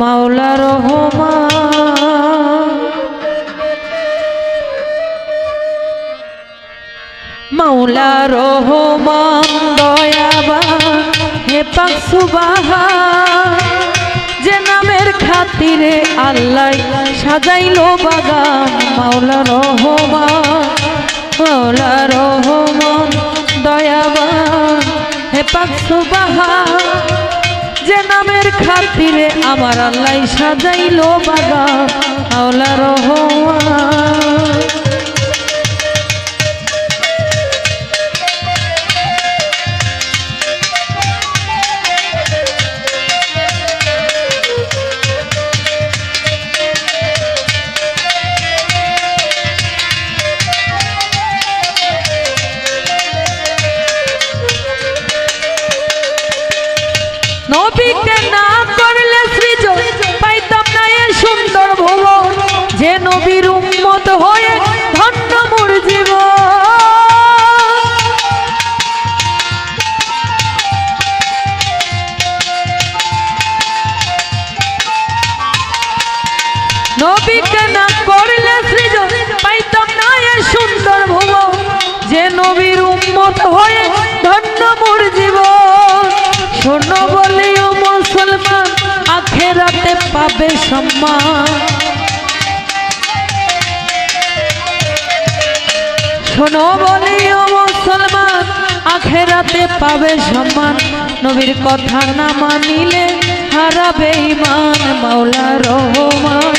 মাওলা রহমান। মাওলা রহমান দয়াবা হে পাক সুবাহা যে নামের খাতিরে আল্লাহ সাজাইলো বাগান। মাওলা রহমান মাওলা রহমান দয়াবা হে পাক সুবাহা খাতিরে আমার আল্লাহ সাজাইলো বাগান। আওলা রহমান। নবীর হয়ে ধন্য মোর নবীকে না করলে সৃজ পাইতাম না এ সুন্দর ভুবন। যে নবীর উম্মত হয়ে ধন্য মোর জীবন শোনো বলিও মুসলমান, আখেরাতে পাবে সম্মান। নবীর কথা না মানিলে হারাবে ইমান মাওলা রহমান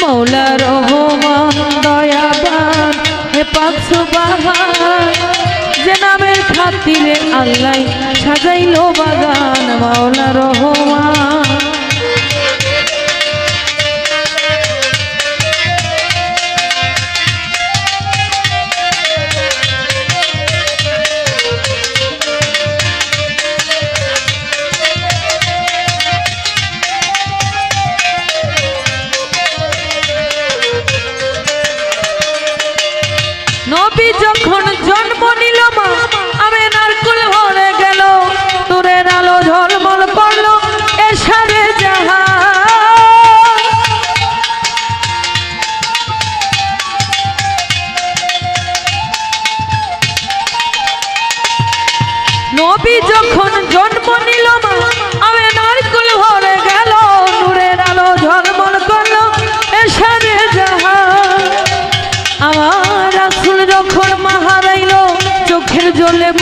মৌলা রহমান, দয়াবান, হে পাক সুবাহান। যে নামের খাতিরে আল্লাহ সাজাইলো বাগান। যখন জন্ম নিল মা, আমি নারকুল ভরে গেল তোরের আলো ঝলমল করল এসারে যাহা নবী যখন জন্ম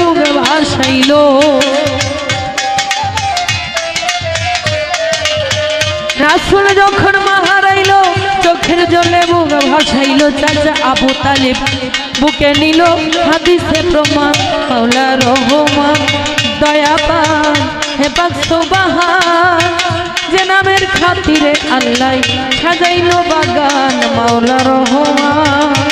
মুখ ভাসাইল রাসুল যখন মাহারাইল, চোখের জলে মুখ ভাসাইল চাচা আবু তালেব বুকে নিল হাদিসে প্রমাণ, মাওলা রহমান, দয়া পান, হে বাহান যে নামের খাতিরে আল্লাহ সাজাইল বাগান, মাওলা রহমান।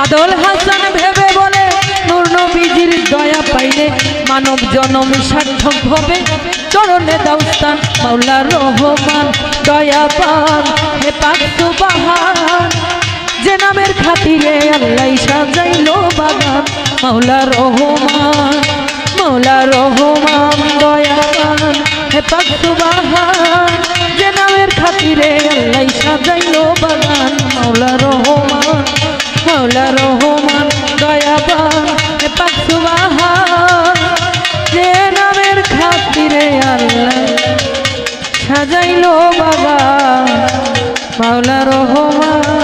বাদল হাসান ভেবে বলে, নূর নবীজির দয়া পাইলে মানব জনম সার্থক হবে। চরণে দাউস্তান মাওলা রহমান, দয়া পান, হে পাক সুবাহান। যে নামের খাতিরে আল্লাহ সাজাইলো বাগান, মাওলা রহমান মাওলা রহমান দয়াবান হে পাক সুবাহান। যে নামের খাতিরে আল্লাহ সাজাইলো বাগান, মাওলা সাজাইলো বাবা পাওলা রহমান।